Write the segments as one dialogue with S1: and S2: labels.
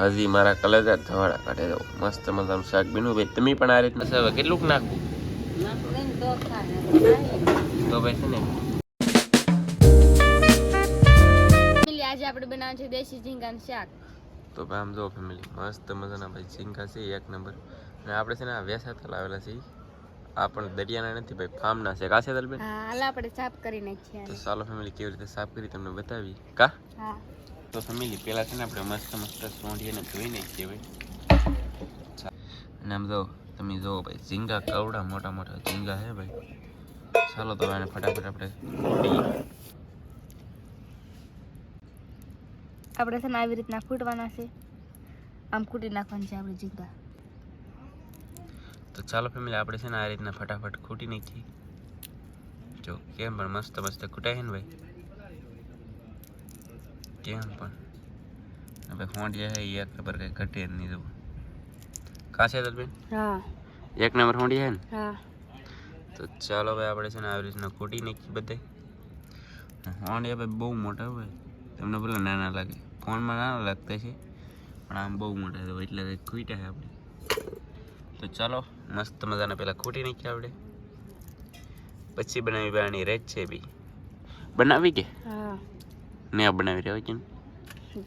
S1: હજી મારા કલેજા ધવાડા કાઢે દઉં મસ્ત મજાનું શાક બીનું ભાઈ તમે પણ આ રીતના સવે કેટલુંક નાખવું તો ભાઈ છે ને?
S2: આજે આપણે બનાવવાનું છે દેશી ઝીંગાનું શાક.
S1: તો ભાઈ આમ જો ફેમિલી મસ્ત મજાના ભાઈ ઝીંગા છે એક નંબર. અને આપણે છે ને આ વેસાતા લાવેલા છે. આ પણ દરિયાના નથી ભાઈ ફાર્મના છે. કાશે દલબેન
S2: હા હાલ આપણે સાફ કરી નાખીએ
S1: તો ચાલો ફેમિલી કેવી રીતે સાફ કરી તમને બતાવી કા?
S2: હા.
S1: તો ફેમિલી પહેલા છે ને આપણે મસ્ત મસ્ત સોંઢીને ધોઈ નાખીએ ભાઈ અને આમ જો તમે જુઓ ભાઈ ઝીંગા કવડા મોટા મોટા ઝીંગા હે ભાઈ ચાલો તો એને ફટાફટ આપણે
S2: આપણે છે ને આવી રીતના ફૂટવાના છે આમ કૂટી નાખવાના છે આપણે ઝીંગા
S1: તો ચાલો ફેમિલી આપણે છે ને આ રીતના ફટાફટ ખૂટી નાખીએ જો કેમ પણ મસ્ત મસ્ત ખૂટાય છે ને ભાઈ કેમ પણ? હવે હોંડિયા હે એક નંબર કઈ ઘટે જ નહીં જવું. કાશે દલબેન
S2: હા.
S1: એક નંબર હોંડિયા હે ને?
S2: હા.
S1: તો ચાલો ભાઈ આપણે છે ને આવી રીતના ખોટી નાખી બધે હોંડિયા ભાઈ બહુ મોટા હોય. તમને પેલા નાના લાગે. ફોનમાં નાના લાગતા છે. પણ આમ બહુ મોટા હોય એટલે ખૂટ્યા છે આપણે. તો ચાલો મસ્ત મજાના પહેલાં ખોટી નાખીએ આપણે. પછી બનાવી બાની રેજ છે બી બનાવી કે?
S2: હા.
S1: ને બનાવી રહ્યા છે ને?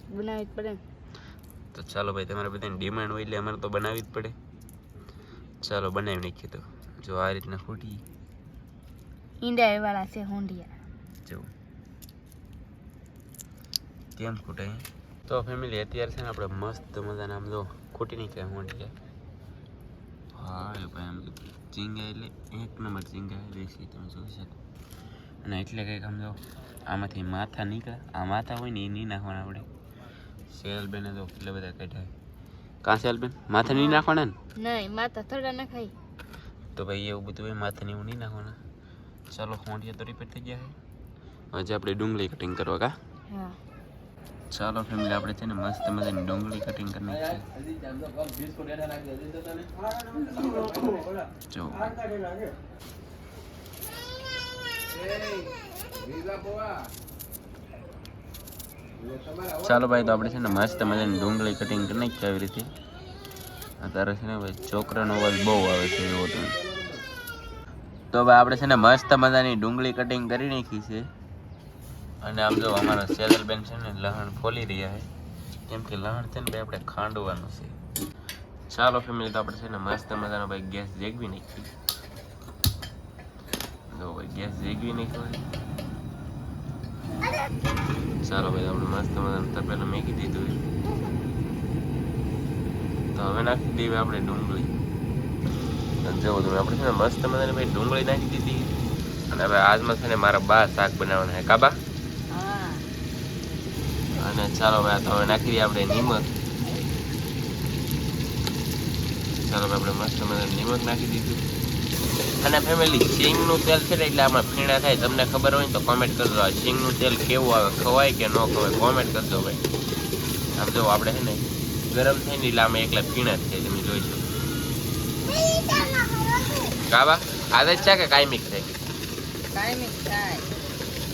S2: બનાવી જ પડે.
S1: તો ચાલો ભાઈ તમારે બધાની ડિમાન્ડ હોય એટલે અમારે તો બનાવી જ પડે. ચાલો બનાવી નાખીએ તો. જો આ રીતના ખૂટી
S2: ઈંડા વાળા છે હોંડિયા.
S1: જો. કેમ ખૂટાય? તો ફેમિલી અત્યારે છે ને આપણે મસ્ત મજાના આમ જો ખૂટી નીકળે મોટી હા ભાઈ આમ ચીંગા એટલે એક નંબર ચીંગા દેશી તમે જોઈ શકો. અને એટલે કંઈક આમ જો આમાંથી માથા નીકળે. આ માથા હોય ને એ નહીં નાખવાના આપણે. સેલબેને તો કેટલા બધા કાઢ્યા. કાં સેલબેન માથા નહીં નાખવાના ને?
S2: નહીં માથા થોડા નાખાય.
S1: તો ભાઈ એવું બધું હોય માથાની એવું નહીં નાખવાના. ચાલો હોંડિયા તો રિપેર થઈ ગયા આજે હજી આપણે ડુંગળી કટિંગ કરવા કા?
S2: હા.
S1: ચાલો ફેમિલી આપણે છે ને મસ્ત મજાની ડુંગળી કટિંગ કરી નાખીએ જો. ચાલો ભાઈ, તો આપણે છે ને મસ્ત મજાની ડુંગળી કટિંગ કરી નાખીએ આવી રીતે. અત્યારે છે ને ભાઈ છોકરાનો અવાજ બહુ આવે છે એવો તો. તો ભાઈ, આપણે છે ને મસ્ત મજાની ડુંગળી કટિંગ કરી નાખી છે. અને આમ જો અમારા સેલરબેન છે ને લહણ ફોલી રહ્યા છે. કેમ કે લહણ છે ને ભાઈ આપણે ખાંડવાનું છે. ચાલો ફેમિલી તો આપણે છે ને મસ્ત મજાનો ભાઈ ગેસ જેગવી નાખી જો ભાઈ, ગેસ જેગવી નાખ્યો ચાલો ભાઈ આપણે મસ્ત મજા તપેલું મેકી દીધું તો હવે નાખી દઈએ આપણે ડુંગળી. જુઓ તમે આપણે છે ને મસ્ત મજાની ભાઈ ડુંગળી નાખી દીધી. અને હવે આજમાં છે ને મારા બા શાક બનાવવાના હે. કાબા અને ચાલો ભાઈ તો હવે નાખી દઈએ આપણે નિમક. ચાલો ભાઈ આપણે મસ્ત મજાનું નિમક નાખી દીધું. અને ફેમિલી સિંગનું તેલ છે ને એટલે આમાં ફીણા થાય. તમને ખબર હોય તો કોમેન્ટ કરજો સિંગનું તેલ કેવું આવે ખવાય કે ન ખવાય કોમેન્ટ કરજો ભાઈ. આમ જો આપણે છે ને ગરમ થાય ને એટલે આમાં એકલા ફીણા જ થાય તમે જોઈ શકો. કાબા આદત છે કે કાયમિક
S2: થાય?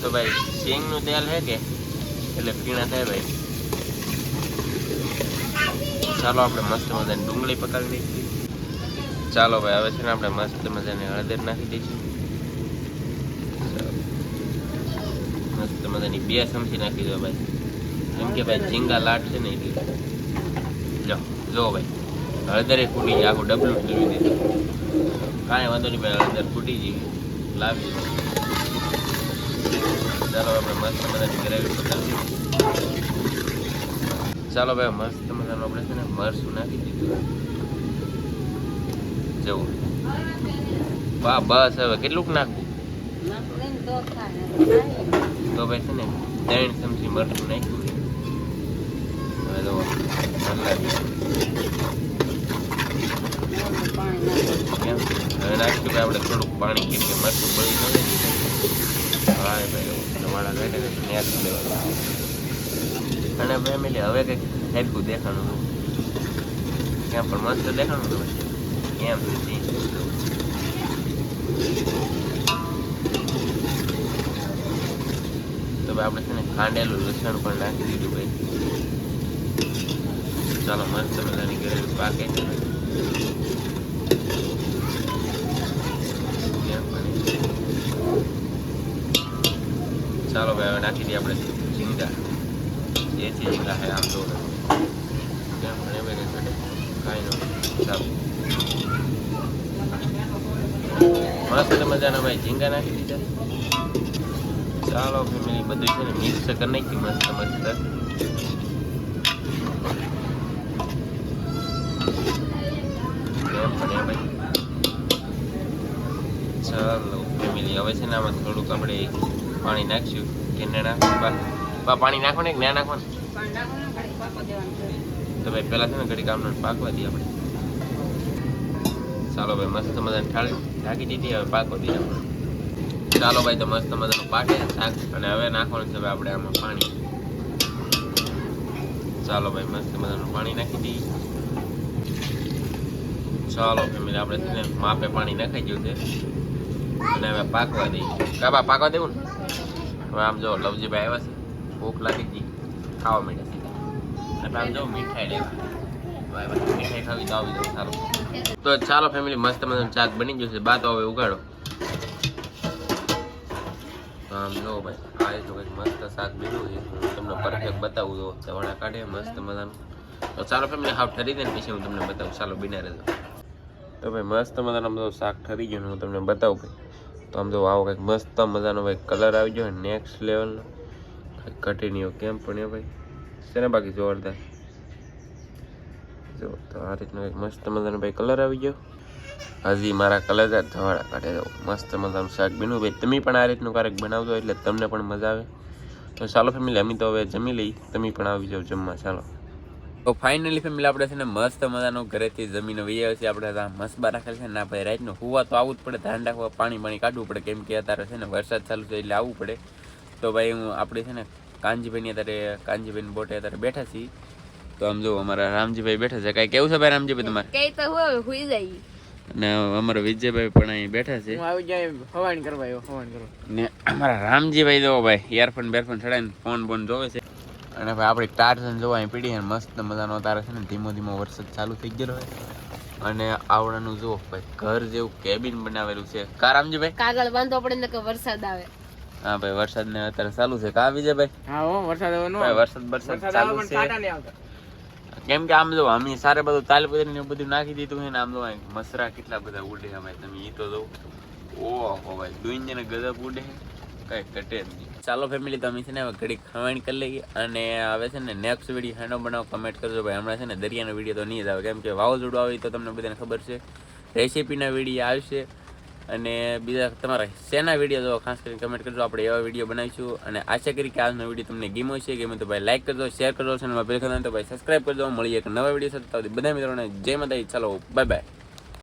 S1: તો ભાઈ સિંગનું તેલ છે કે એટલે પીણા થાય ભાઈ. ચાલો આપણે મસ્ત મજાની ડુંગળી પકાવી નાખીએ. ચાલો ભાઈ, હવે છે ને આપણે મસ્ત મજાની હળદર નાખી દઈશું. મસ્ત મજાની બે ચમચી નાખી દો ભાઈ. કેમ કે ભાઈ ઝીંગા લાટ છે ને એટલે. લો જો ભાઈ, હળદરે ફૂટી જાય, આખું ડબલું ઠેરવી દીધું. કાંઈ વાંધો નહીં ભાઈ, હળદર ફૂટી જઈ લાવી ચાલો આપણે મસ્ત મજાની ગ્રેવી પકાવી ચાલો ભાઈ, મસ્ત મજાનું આપણે છે ને મરસું નાખી દીધું. જવું. વાહ, બસ હવે. કેટલુંક નાખવું? તો ભાઈ છે ને, ત્રણ ચમચી મરચું નાખ્યું હવે તો હવે નાખ્યું કે આપણે થોડુંક પાણી, કેમ કે મરચું પડી જાય હા ભાઈ તમારા ઘરે નેટ લેવાનું અને ફેમિલી હવે કંઈક હેલ્પું દેખાણું ક્યાં પણ મસ્ત દેખાણું કેમ નથી તો ભાઈ આપણે છે ને ખાંડેલું લસણ પણ નાખી દીધું ભાઈ. ચાલો મસ્ત મજાની ગરેલી પાકે છે? ચાલો ભાઈ, હવે નાખી દઈએ આપણે ઝીંગા. છે ઝીંગા હે આમ તો. કેમ બને ભાઈ કાંઈ ન ચાલો. મસ્ત મજાના ભાઈ ઝીંગા નાખી દીધા. ચાલો ફેમિલી બધું છે ને મિક્સ કરી નાખી મસ્ત મસ્ત. ચાલો ફેમિલી હવે છે ને આમાં થોડુંક આપણે પાણી નાખશું. કે ના નાખવું પાણી નાખો ને કે ના નાખવાનું તો ભાઈ પહેલાં છે ને ઘડી કામનો પાકવા દઈએ આપણે. ચાલો ભાઈ, મસ્ત મજાની થાળી ઢાંકી દીધી, હવે પાકો દીધા. ચાલો ભાઈ, તો મસ્ત મજાનું પાકે છે શાક અને હવે નાખવાનું છે આપણે આમાં પાણી. ચાલો ભાઈ, મસ્ત મજાનું પાણી નાખી દઈએ ચાલો ફેમિલી આપણે છે માપે પાણી નાખાઈ ગયું છે. અને હવે પાકવા દઈએ. કાબા પાકવા દેવું ને? હવે આમ જો, લવજીભાઈ આવ્યા છે. ભૂખ લાગી ગઈ. ખાવા માંડ્યા એટલે આમ જો મીઠાઈ લેવા. મીઠાઈ ખાવી તો આવી જાવ ચાલો તો ચાલો ફેમિલી મસ્ત મજાનું શાક બની ગયું છે. બા તો હવે ઉગાડો. આમ જો ભાઈ, આ તો કંઈક મસ્ત શાક બીજું છે. હું તમને પરફેક્ટ બતાવું તો ચવાણા કાઢે, મસ્ત મજાનું. તો ચાલો ફેમિલી હાફ ઠરી દે પછી હું તમને બતાવું. ચાલો, બીના રહેજો. તો ભાઈ, મસ્ત મજાનું બધું શાક ઠરી ગયું હું તમને બતાવું ભાઈ તો આમ જો આવો કંઈક મસ્ત મજાનો ભાઈ કલર આવી ગયો નેક્સ્ટ લેવલનો કંઈક કન્ટિન્યુ કેમ પણ એ ભાઈ. છે ને બાકી જોરદાર? જો, તો આ રીતનો એક મસ્ત મજાનો ભાઈ કલર આવી ગયો. હજી મારા કલર જ ધવાળા કાઢે દો મસ્ત મજાનું શાક બીનું ભાઈ, તમે પણ આ રીતનું ક્યારેક બનાવજો એટલે તમને પણ મજા આવે. તો ચાલો ફેમિલી અમે તો હવે જમી લઈ તમે પણ આવી જાઓ જમવા. ચાલો. તો ફાઇનલી ફેમિલી આપણે છે ને મસ્ત મજાનું ઘરેથી જમીને વહી છે આપણે મસ્બા રાખેલ છે ને. ના ભાઈ રાતનું હુવા તો આવવું જ પડે. ધ્યાન રાખવા પાણી પાણી કાઢવું પડે. કેમ કે અત્યારે છે ને વરસાદ ચાલુ છે એટલે આવવું પડે. તો ભાઈ હું આપણે છે ને કાનજીભાઈની અત્યારે, કાનજીભાઈની બોટે અત્યારે બેઠા છીએ. તો આમ જો અમારા રામજીભાઈ બેઠા છે. કઈ કેવું છે ભાઈ રામજીભાઈ તમારે?
S2: કઈ તો હોય હુઈ જાય
S1: ને અમારા વિજયભાઈ પણ અહીં બેઠા છે.
S3: હું આવી જાય હવાણ કરવા આવ્યો હવાણ કરવા.
S1: ને અમારા રામજીભાઈ જો ભાઈ ઇયરફોન બેરફોન ચડાવીને ફોન બોન જોવે છે. અને ભાઈ આપણી ટાર્ઝન જોવા અહીં પીડી મસ્ત મજાનો તારે છે ને ધીમો ધીમો વરસાદ ચાલુ થઈ ગયેલો હોય અને આવડાનું જો ભાઈ ઘર જેવું કેબિન બનાવેલું છે. કા રામજીભાઈ?
S2: કાગળ બાંધો પડે ને કે વરસાદ આવે.
S1: હા ભાઈ વરસાદ ને અત્યારે ચાલુ છે. કા વિજયભાઈ?
S3: હા હો વરસાદ
S1: આવવાનો વરસાદ વરસાદ
S3: વરસાદ
S1: ચાલુ છે.
S3: કાંટા આવતા.
S1: કેમ કે આમ જો, અમે સારા બધું તાલપત્રી ને બધું નાખી દીધું છે ને આમ જો મસરા કેટલા બધા ઉડે ભાઈ તમે ઈ તો જો. ઓહો ભાઈ દુઈને ને ગજબ ઉડે. કઈ કટે જ નહીં. ચાલો ફેમિલી તમે છે ને હવે ઘડી ખવાણી કરી લઈએ અને હવે છે ને નેક્સ્ટ વીડિયો હેનો બનાવો કમેન્ટ કરજો ભાઈ. હમણાં છે ને દરિયાનો વીડિયો તો નહીં જ આવે. કેમ કે વાવાઝોડું આવે તો તમને બધાને ખબર છે. રેસીપીના વીડિયો આવશે. અને બીજા તમારા શેના વીડિયો જો ખાસ કરીને કમેન્ટ કરજો. આપણે એવા વીડિયો બનાવીશું. અને આશા કરી કે આજનો વીડિયો તમને ગીમો છે ગમે તો ભાઈ લાઈક કરજો શેર કરજો ચેનલમાં પહેલા તો ભાઈ સબસ્ક્રાઈબ કરજો. મળીએ એક નવા વીડિયો સાથે. બધા મિત્રોને જય માતાજી. ચાલો બાય બાય